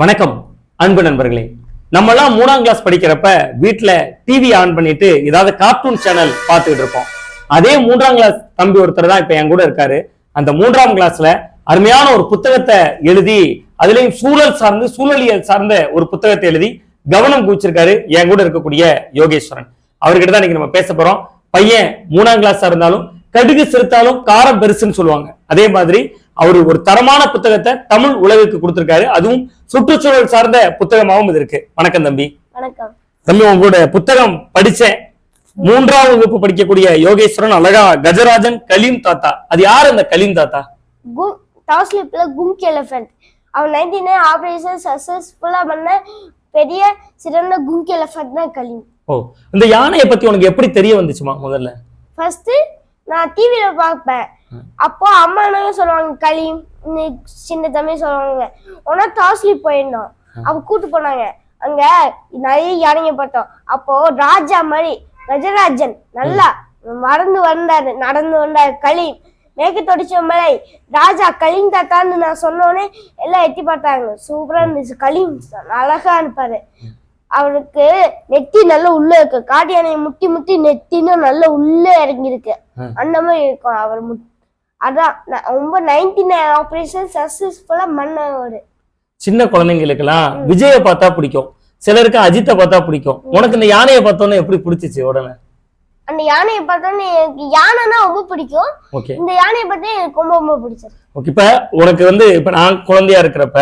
வணக்கம் அன்பு நண்பர்களே. நம்மலாம் மூணாம் கிளாஸ் படிக்கிறப்ப வீட்டில் டிவி ஆன் பண்ணிட்டு ஏதாவது கார்ட்டூன் சேனல் பார்த்துக்கிட்டு இருப்போம். அதே மூன்றாம் கிளாஸ் தம்பி ஒருத்தர் தான் இப்போ என் கூட இருக்காரு. அந்த மூன்றாம் கிளாஸ்ல அருமையான ஒரு புத்தகத்தை எழுதி அதுலேயும் சூழல் சார்ந்து சூழலியல் சார்ந்த ஒரு புத்தகத்தை எழுதி கவனம் குவிச்சிருக்காரு என் கூட இருக்கக்கூடிய யோகேஸ்வரன். அவர்கிட்ட தான் இன்னைக்கு நம்ம பேச போறோம். பையன் மூணாம் கிளாஸா இருந்தாலும் கடுகு சிறுத்தாலும் காரம் பெருசுன்னு சொல்லுவாங்க. அதே மாதிரி அவர் ஒரு தரமான புத்தகத்தை தமிழ் உலகுக்கு கொடுத்திருக்காரு. அதுவும் சுற்றுச்சூழல் சார்ந்த புத்தகமாகவும் இது இருக்கு. வணக்கம் தம்பி. வணக்கம். தம்பி உங்களோட புத்தகம் படிச்சேன். மூன்றாம் வகுப்பு படிக்கக்கூடிய யோகேஸ்வரன் அழகா கஜராஜன் கலீம் தாத்தா. அது யார் அந்த கலீம் தாத்தா? டாஸ்லிப்ல கும்கி எலிஃபென்ட் அவன் நைன்டி நைன் ஆபரேஷன் சக்சஸ்ஃபுல்லா பண்ண பெரிய சிறந்த கும்கி எலிஃபென்ட் தான் கலீம். ஓ இந்த யானையை பத்தி உனக்கு எப்படி தெரிய வந்துச்சுமா முதல்ல? ஃபர்ஸ்ட் நான் டிவியில பார்ப்பேன். அப்போ அம்மா என்ன சொல்லுவாங்க நீ சின்ன தம்பி சொல்லுவாங்க. உடனே டாஸ்லிப் போயிருந்தோம். அப்போ கூட்டு போனாங்க. அங்க நிறைய யானைங்க பார்த்தோம். அப்போ ராஜா மாதிரி கஜராஜன் நல்லா மறந்து வந்தாரு. நடந்து வந்தாரு. கலீம் மேற்கு தொடிச்ச மலை ராஜா கலீம் தாத்தான்னு நான் சொன்னோடனே எல்லாம் எட்டி பார்த்தாங்க. சூப்பரா இருந்துச்சு. கலீம் அழகா இருப்பாரு. அவருக்கு நெத்தி நல்ல உள்ள இருக்கு. காட்டு யானை முட்டி முட்டி நெத்தினும் நல்ல உள்ள இறங்கி இருக்கு ம். அந்த மாதிரி இருக்கும். அவர் முட்- அதான் ரொம்ப நைன்டி நைன் ஆபரேஷன் சக்சஸ்ஃபுல்லா பண்ணவர் சின்ன குழந்தைங்களுக்கெல்லாம் விஜய பார்த்தா பிடிக்கும். சிலருக்கு அஜித்தை பார்த்தா பிடிக்கும். உனக்கு இந்த யானையை பார்த்தோன்னே எப்படி பிடிச்சிச்சு உடனே? அந்த யானையை பார்த்தோன்னே எனக்கு யானைனா ரொம்ப பிடிக்கும். ஓகே. இந்த யானையை பார்த்தா எனக்கு ரொம்ப ரொம்ப பிடிச்சது ஓகே இப்ப உனக்கு வந்து இப்ப நான் குழந்தையா இருக்கிறப்ப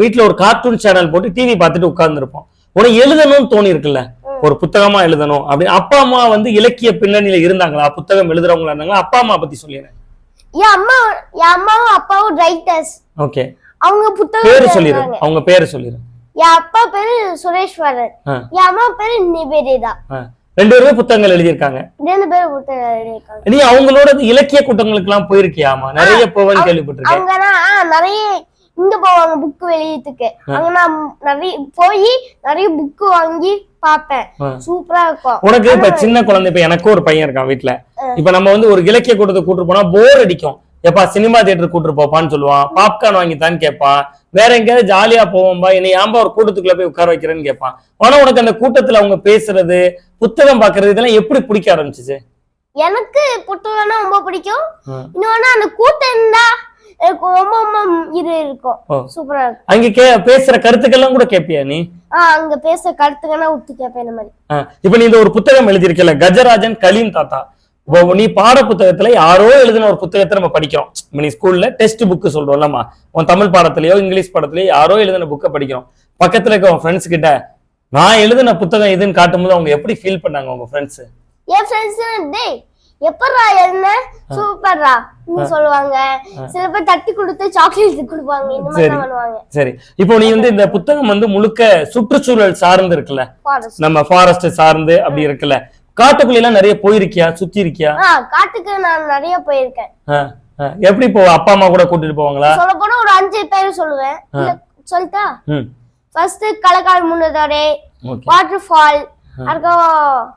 வீட்ல ஒரு கார்ட்டூன் சேனல் போட்டு டிவி பார்த்துட்டு உட்கார்ந்துருப்போம். உனக்கு எழுதணும்னு தோணி இருக்குல்ல? ஒரு புத்தகமா எழுதணும் அப்படின்னு. அப்பா அம்மா வந்து இலக்கிய பின்னணியில இருந்தாங்களா? புத்தகம் எழுதுறவங்களா இருந்தாங்களா? அப்பா அம்மா பத்தி சொல்லிடுறேன் என் அம்மா என் அம்மாவும் அப்பாவும் ரைட்டர்ஸ் ஓகே அவங்க புத்தகம் பேரு. சொல்லிடு அவங்க பேரு சொல்லிடு என் அப்பா பேரு சுரேஸ்வரன் ஆ. என் அம்மா பேரு நிவேதிதா. ரெண்டு பேருமே புத்தகங்கள் எழுதியிருக்காங்க. ரெண்டு பேரும் புத்தகம் எழுதியிருக்காங்க. நீ அவங்களோட இலக்கிய கூட்டங்களுக்கு எல்லாம் போயிருக்கியாமா நிறைய போவேன்னு கேள்விப்பட்டிருக்கேன். அங்கன்னா நிறைய இங்க போவாங்க புக் வெளியத்துக்கு அங்க நான் நிறைய போய் நிறைய புக் வாங்கி பார்ப்பேன் ஆ. சூப்பரா இருக்கும். உனக்கு இப்ப சின்ன குழந்தை இப்ப எனக்கும் ஒரு பையன் இருக்கான் வீட்ல. இப்ப நம்ம வந்து ஒரு இலக்கிய கூட்டத்துக்கு கூட்டு போனா போர் அடிக்கும். எப்பா சினிமா தியேட்டர் கூட்டு போப்பான்னு சொல்லுவான். பாப்கார்ன் வாங்கித்தான்னு கேட்பான். வேற எங்கேயாவது ஜாலியா போவோம்பா என்னை ஏன்பா ஒரு கூட்டத்துக்குள்ள போய் உட்கார வைக்கிறேன்னு கேட்பான். ஆனா உனக்கு அந்த கூட்டத்துல அவங்க பேசுறது புத்தகம் பாக்குறது இதெல்லாம் எப்படி பிடிக்க ஆரம்பிச்சுச்சு? எனக்கு புத்தகம்னா ரொம்ப பிடிக்கும். இன்னொன்னு அந்த கூட்டம் இருந்தா எனக்கு ரொம்ப இது இருக்கும். சூப்பரா இருக்கும். அங்க கே பேசுற கருத்துக்கெல்லாம் கூட கேட்பியா நீ? அங்க பேச கருத்துக்கனா விட்டு கேட்பேன் இந்த மாதிரி. இப்ப நீ இந்த ஒரு புத்தகம் எழுதியிருக்கல கஜராஜன் கலீம் தாத்தா. நீ பாட புத்தகத்துல யாரோ எழுதின ஒரு புத்தகத்தை நம்ம படிக்கிறோம். நீ ஸ்கூல்ல டெஸ்ட் புக் சொல்றோம்லம்மா. உன் தமிழ் பாடத்திலயோ இங்கிலீஷ் பாடத்திலயோ யாரோ எழுதின புக்கை படிக்கிறோம். பக்கத்துல இருக்க உன் ஃப்ரெண்ட்ஸ் கிட்ட நான் எழுதின புத்தகம் இதுன்னு காட்டும்போது அவங்க எப்படி ஃபீல் பண்ணாங்க உங்க ஃப்ரெண்ட்ஸ் என் ஃப்ரெண்ட்ஸ் டேய் எப்பட்றா என்ன சூப்பர்ரா. சொல்லுவாங்க. சில பேர் தட்டி கொடுத்து சாக்லேட் கொடுப்பாங்க. இந்த மாதிரி பண்ணுவாங்க. சரி. இப்போ நீ வந்து இந்த புத்தகம் வந்து முழுக்க சுற்றுச்சூழல் சார்ந்து இருக்குல்ல? நம்ம ஃபாரஸ்ட் சார்ந்து அப்படி இருக்குல்ல? காட்டுக்குள்ள எல்லாம் நிறைய போயிருக்கியா? சுத்தி இருக்கியா காட்டுக்கு நான் நிறைய போயிருக்கேன். எப்படி போ அப்பா அம்மா கூட கூட்டிட்டு போவாங்களா? சொல்ல போனா ஒரு அஞ்சு பேர் சொல்லுவேன். சொல்லிட்டா? ஃபர்ஸ்ட் களக்கால் முன்னதாரே ஓகே. வாட்டர் ஃபால் அதுக்கப்புறம்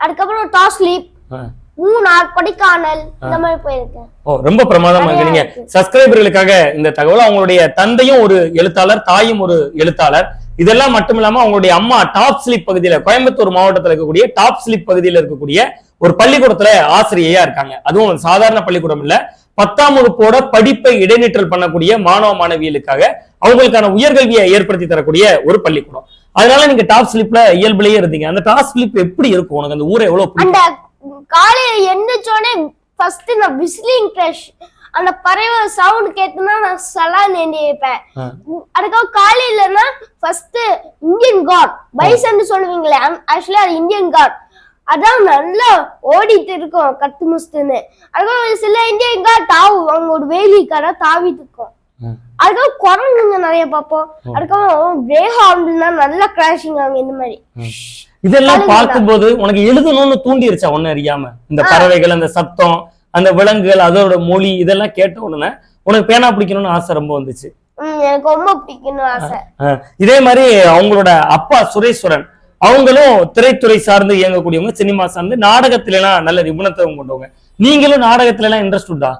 அதுக்கப்புறம் டாஸ் ஸ்லீப் ஆ. மூணார் கொடைக்கானல் இந்த மாதிரி போயிருக்கேன் ஓ ரொம்ப பிரமாதமா நீங்க இருக்கு. சப்ஸ்கிரைபர்களுக்காக இந்த தகவல் அவங்களுடைய தந்தையும் ஒரு எழுத்தாளர் தாயும் ஒரு எழுத்தாளர். இதெல்லாம் மட்டும் இல்லாம அவங்களுடைய அம்மா டாப் ஸ்லிப் பகுதியில கோயம்புத்தூர் மாவட்டத்துல இருக்கக்கூடிய டாப் ஸ்லிப் பகுதியில இருக்கக்கூடிய ஒரு பள்ளிக்கூடத்துல ஆசிரியையா இருக்காங்க. அதுவும் சாதாரண பள்ளிக்கூடம் இல்ல. பத்தாம் வகுப்போட படிப்பை இடைநிற்றல் பண்ணக்கூடிய மாணவ மாணவிகளுக்காக அவங்களுக்கான உயர்கல்வியை ஏற்படுத்தி தரக்கூடிய ஒரு பள்ளிக்கூடம். அதனால நீங்க டாப் ஸ்லிப்ல இயல்புலயே இருந்தீங்க. அந்த டாப் ஸ்லிப் எப்படி இருக்கும்? உனக்கு அந்த ஊரை எவ்வளவு காலையில எந்திரிச்சோடனே ஃபர்ஸ்ட் நான் விசிலிங் கிரஷ் அந்த பறவை சவுண்ட் கேட்டுனா நான் சலான் ஏந்தி வைப்பேன். அதுக்கப்புறம் காலையிலனா ஃபர்ஸ்ட் இந்தியன் காட் பைசன் சொல்லுவீங்களே ஆக்சுவலி அது இந்தியன் காட் அதான் நல்லா ஓடிட்டு இருக்கும் கத்து முஸ்துன்னு அதுக்கப்புறம் சில இந்தியன் காட் தாவு அவங்க ஒரு வேலிக்கார தாவிட்டு இருக்கும். அதுக்கப்புறம் குரங்குங்க நிறைய பார்ப்போம். அதுக்கப்புறம் பிரேஹாம்னா நல்லா கிராஷிங் ஆகும் இந்த மாதிரி. இதெல்லாம். பார்க்கும்போது உனக்கு எழுதணும்னு தூண்டிருச்சா ஒண்ணு அறியாம? இந்த பறவைகள் அந்த சத்தம் அந்த விலங்குகள் அதோட மொழி இதெல்லாம் கேட்ட உடனே உனக்கு பேனா பிடிக்கணும்னு ஆசை ரொம்ப வந்துச்சு. எனக்கு ரொம்ப பிடிக்கணும் ஆசை. இதே மாதிரி அவங்களோட அப்பா சுரேஸ்வரன் அவங்களும் திரைத்துறை சார்ந்து இயங்கக்கூடியவங்க சினிமா சார்ந்து நாடகத்துல எல்லாம் நல்ல நிபுணத்துவம் கொண்டவங்க. நீங்களும் நாடகத்துல எல்லாம் இன்ட்ரெஸ்ட் உண்டா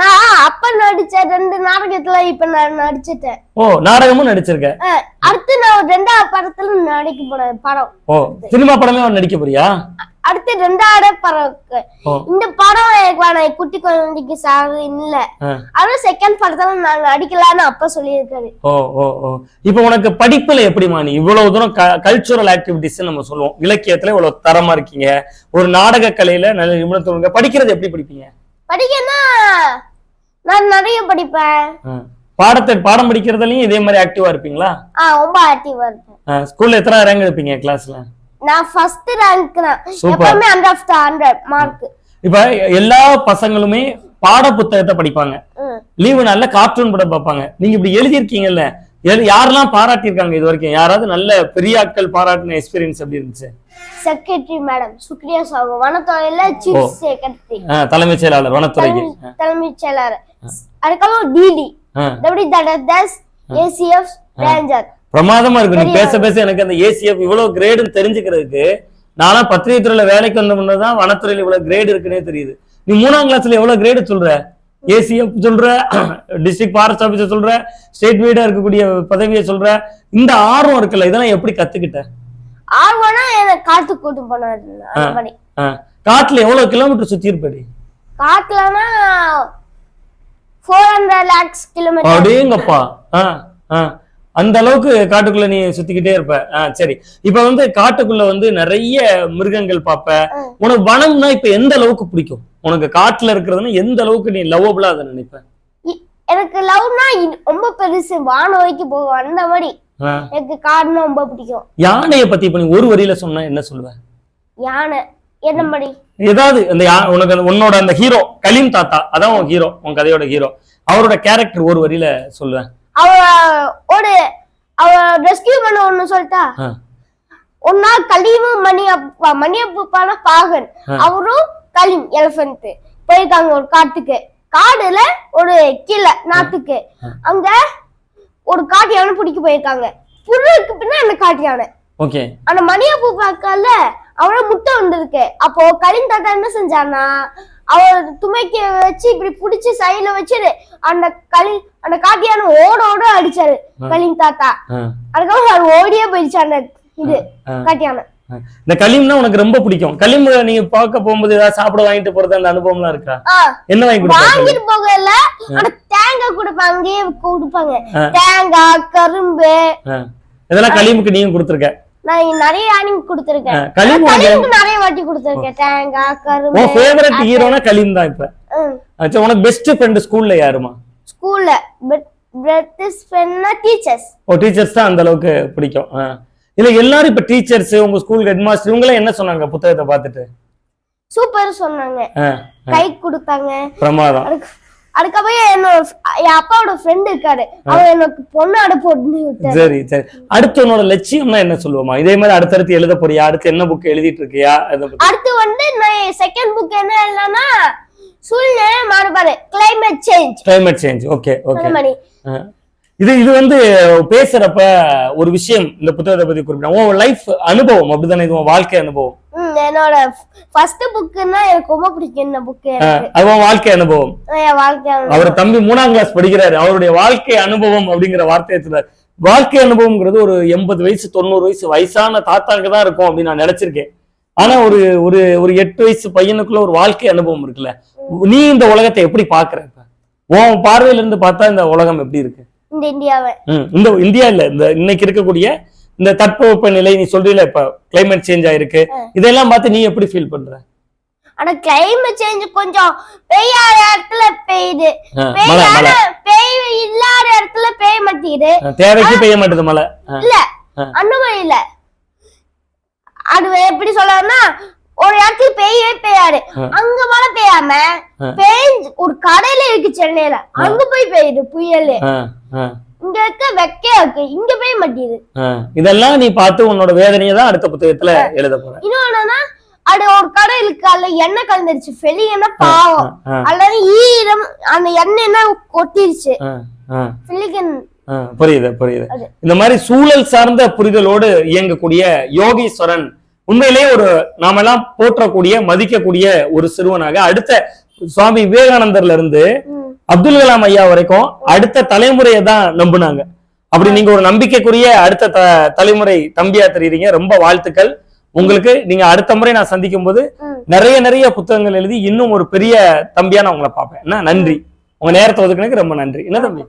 நான் அப்ப நடிச்ச ரெண்டு நாடகத்துல இப்ப நான் நடிச்சிட்டேன். ஓ நாடகமும் நடிச்சிருக்க? அடுத்து நான் ரெண்டாவது படத்துல நடிக்க போறேன் படம். ஓ சினிமா படமே நடிக்க போறியா? அடுத்து ரெண்டாவது படம் இருக்கு. இந்த படம் எனக்கு வேணாம் குட்டி குழந்தைக்கு சார் இல்ல. ஆனா செகண்ட் படத்துல நான் நடிக்கலான்னு அப்பா சொல்லியிருக்காரு. ஓ ஓ ஓ. இப்போ உனக்கு படிப்புல எப்படிமா நீ? இவ்வளவு தூரம் கல்ச்சுரல் ஆக்டிவிட்டிஸ் நம்ம சொல்லுவோம். இலக்கியத்துல இவ்வளவு தரமா இருக்கீங்க. ஒரு நாடக கலையில நல்ல நிபுணத்துவங்க படிக்கிறது எப்படி படிப்பீங்க? படிக்கன்னா நான் நிறைய படிப்பேன். பாடத்தை பாடம் படிக்கிறதுலயும் இதே மாதிரி ஆக்டிவா இருப்பீங்களா? ஆ ரொம்ப ஆக்டிவா இருப்பேன். ஸ்கூல்ல எத்தனை ரேங்க் எடுப்பீங்க கிளாஸ்ல நான் ஃபர்ஸ்ட் ரேங்க் தான். எப்பவுமே ஹண்ட்ரட் ஆஃப் ஹண்ட்ரட் மார்க் இப்ப எல்லா பசங்களுமே பாட புத்தகத்தை படிப்பாங்க. லீவு நாள்ல கார்ட்டூன் படம் பார்ப்பாங்க. நீங்க இப்படி எழுதியிருக்கீங்கல்ல யாரெல்லாம் பாராட்டியிருக்காங்க இது வரைக்கும்? யாராவது நல்ல பெரிய ஆட்கள் பாராட்டின எக்ஸ்பீரியன்ஸ் எப்படி இருந்துச்சு? Secretary madam Supriya Sahu. வனத்துறையில. Chief secretary தலைமைச் செயலாளர் வனத்துறைக்கு. ஆ, தலைமைச் செயலாளர். அதுக்கப்புறம் டிடி. டபிள்யூ தடஸ் ஏசிஎஃப் ரேஞ்சர் பிரமாதமா இருக்கு. நீ பேச பேச எனக்கு அந்த ஏசிஎஃப் இவ்வளவு கிரேடுன்னு தெரிஞ்சுக்கிறதுக்கு நானா பத்திரிகை துறையில வேலைக்கு வந்த முன்னதான் வனத்துறையில இவ்வளவு கிரேடு இருக்குன்னே தெரியுது. நீ மூணாம் கிளாஸ்ல எவ்வளவு கிரேடு சொல்ற? ஏசிஎஃப் சொல்ற டிஸ்ட்ரிக்ட் ஃபாரஸ்ட் ஆபீசர் சொல்ற ஸ்டேட் வீடா இருக்கக்கூடிய பதவியை சொல்ற இந்த ஆர்வம் இருக்குல்ல இதெல்லாம் எப்படி கத்துக்கிட்ட? ஆர்வம்னா காட்டுக்கு கூட்டு ஆ, காட்டுல எவ்வளவு கிலோமீட்டர் சுத்தி இருப்படி? காட்டுலனா ஃபோர் ஹண்ட்ரட் லேக்ஸ் கிலோமீட்டர் ஆ அந்த அளவுக்கு காட்டுக்குள்ள நீ சுத்திக்கிட்டே இருப்ப. ஆ சரி. இப்ப வந்து காட்டுக்குள்ள வந்து நிறைய மிருகங்கள் பாப்ப. உனக்கு வனம்னா இப்ப எந்த அளவுக்கு பிடிக்கும்? உனக்கு காட்டுல இருக்கிறதுனா எந்த அளவுக்கு நீ லவ்வபிளா அதை நினைப்ப? எனக்கு லவ்னா ரொம்ப பெருசு. வானம் வரைக்கும் போகும். அந்த மாதிரி. எனக்கு காடுனா ரொம்ப பிடிக்கும். யானைய பத்தி இப்ப நீ ஒரு வரியில சொன்னா என்ன சொல்லுவ? யானை. என்ன மாதிரி ஏதாவது அந்த உனக்கு உன்னோட அந்த ஹீரோ கலீம் தாத்தா அதான் உன் ஹீரோ உன் கதையோட ஹீரோ. அவரோட கேரக்டர் ஒரு வரியில சொல்லுவேன் அவ ஒரு அவ ரெஸ்கியூ பண்ண ஒண்ணு சொல்லிட்டா. ஒன்னா கலீமு மணி அப்பா மணி அப்பான பாகன். அவரும் கலீம் எலிஃபென்ட் போயிருக்காங்க ஒரு காட்டுக்கு. காடுல ஒரு கீழே நாட்டுக்கு ஆ. அங்க ஒரு காட்டு யானை பிடிக்க போயிருக்காங்க. புல்லுக்கு பின்ன அந்த காட்டு யானை ஓகே. அந்த மணியப்பூ பார்க்கல அவள முட்டை வந்திருக்கு. அப்போ கலின் தாத்தா என்ன செஞ்சானா அவர் துமைக்க வச்சு இப்படி புடிச்சு சைடுல வச்சு அந்த களி அந்த காட்டியான ஓட ஓட அடிச்சாரு கலின் தாத்தா. அதுக்கப்புறம் அவர் ஓடியே போயிடுச்சு அந்த இது. காட்டியான. இந்த கலீம்னா உனக்கு ரொம்ப பிடிக்கும். கலீம் நீங்க பார்க்க போகும்போது ஏதாவது சாப்பிட வாங்கிட்டு போறது அந்த அனுபவம்லாம் இருக்கா? என்ன வாங்கி வாங்கிட்டு போகல ஆனா கொடுப்பாங்க அங்கேயே கொடுப்பாங்க. தேங்காய் கரும்பு. இதெல்லாம் கலீமுக்கு நீயும் கொடுத்துருக்க. நான் நிறைய யானைக்கு கொடுத்துருக்கேன். கலிமுக்கு நிறைய வாட்டி கொடுத்துருக்கேன். தேங்காய் கரும்பு உன் ஃபேவரட் ஹீரோனா கலீம் தான் இப்ப. அச்சா உனக்கு பெஸ்ட் ஃப்ரெண்ட் ஸ்கூல்ல. யாருமா ஸ்கூல்ல பிரிட்டிஷ் ஃப்ரெண்ட்னா டீச்சர்ஸ் ஓ டீச்சர்ஸ் தான் அந்த அளவுக்கு பிடிக்கும். இல்ல எல்லாரும் இப்ப டீச்சர்ஸ் உங்க ஸ்கூல் ஹெட் மாஸ்டர் இவங்க எல்லாம் என்ன சொன்னாங்க புத்தகத்தை பார்த்துட்டு? சூப்பர் சொன்னாங்க. கை கொடுத்தாங்க. பிரமாதம். அதுக்கப்புறம் என்னோட என் அப்பாவோட ஃப்ரெண்ட் இருக்காரு. அவர் எனக்கு பொண்ணு அடப்பு விட்டாரு. சரி சரி. அடுத்து உன்னோட லட்சியம்னா என்ன சொல்லுவோமா? இதே மாதிரி அடுத்தடுத்து எழுத போறியா? அடுத்து என்ன புக் எழுதிட்டு இருக்கியா? அடுத்து வந்து நான் செகண்ட் புக் என்ன இல்லைன்னா சூழ்நிலை மாறுபாடு climate change climate change okay okay இது இது வந்து பேசுறப்ப ஒரு விஷயம் இந்த புத்தகத்தை பத்தி குறிப்பிட்டா. உன் லைஃப் அனுபவம் அப்படிதானே இது உன் வாழ்க்கை அனுபவம். என்னோட ஃபர்ஸ்ட் புக்குன்னா எனக்கு ரொம்ப பிடிக்கும் இந்த எனக்கு. அது உன் வாழ்க்கை அனுபவம். அவர் தம்பி மூணாம் கிளாஸ் படிக்கிறாரு. அவருடைய வாழ்க்கை அனுபவம் அப்படிங்கிற வார்த்தையை சொல்றாரு. வாழ்க்கை அனுபவம்ங்கிறது ஒரு எண்பது வயசு தொண்ணூறு வயசு வயசான தாத்தாங்க தான் இருக்கும் அப்படின்னு நான் நினைச்சிருக்கேன். ஆனா ஒரு ஒரு ஒரு எட்டு வயசு பையனுக்குள்ள ஒரு வாழ்க்கை அனுபவம் இருக்குல்ல. நீ இந்த உலகத்தை எப்படி பாக்குற உன் பார்வையில இருந்து பார்த்தா இந்த உலகம் எப்படி இருக்கு? இந்த இந்தியாவை. இந்த இந்தியா இல்ல இந்த இன்னைக்கு இருக்கக்கூடிய இந்த தட்பவெப்ப நிலை நீ சொல்றீல இப்ப கிளைமேட் சேஞ்ச் ஆயிருக்கு. இதெல்லாம் பார்த்து நீ எப்படி ஃபீல் பண்ற? ஆனா கிளைமேட் சேஞ்ச் கொஞ்சம் பெய்யாத இடத்துல பெய்யுது. பெய்யாத பெய் இல்லாத இடத்துல பெய்ய மாட்டேங்குது தேவைக்கு பெய்ய மாட்டேது மழை. இல்ல. அந்த மாதிரி இல்ல. அது எப்படி சொல்லணும்னா ஒரு இடத்துல பெய்யவே பெய்யாது ஆ. அங்க மழை பெய்யாம. பெய்ஞ்சு ஒரு கடையில இருக்கு சென்னையில. அங்க போய் பெய்யுது புயல். இங்க இருக்க வெக்கையா இருக்கு. இங்க பெய்ய மாட்டேங்குது. இதெல்லாம் நீ பார்த்து உன்னோட வேதனையை தான் அடுத்த புத்தகத்துல எழுத போற. இன்னொன்னா அது ஒரு கடை இருக்கு. அதுல எண்ணெய் கலந்துருச்சு. வெளியேன்னா பாவம். அல்லது ஈரம் அந்த எண்ணெய் என்ன கொட்டிருச்சு. புரியுது புரியுது. இந்த மாதிரி சூழல் சார்ந்த புரிதலோடு இயங்கக்கூடிய யோகீஸ்வரன் உண்மையிலேயே ஒரு நாமெல்லாம் போற்றக்கூடிய மதிக்கக்கூடிய ஒரு சிறுவனாக அடுத்த சுவாமி விவேகானந்தர்ல இருந்து. அப்துல் கலாம் ஐயா வரைக்கும் அடுத்த தலைமுறையை தான் நம்புனாங்க. அப்படி நீங்க ஒரு நம்பிக்கைக்குரிய அடுத்த த- தலைமுறை தம்பியா தெரியுறீங்க. ரொம்ப வாழ்த்துக்கள். உங்களுக்கு நீங்க அடுத்த முறை நான் சந்திக்கும் போது. நிறைய நிறைய புத்தகங்கள் எழுதி இன்னும் ஒரு பெரிய தம்பியா நான் உங்களை பார்ப்பேன். என்ன? நன்றி. உங்க நேரத்தை ஒதுக்குனதுக்கு ரொம்ப நன்றி. என்ன தம்பி?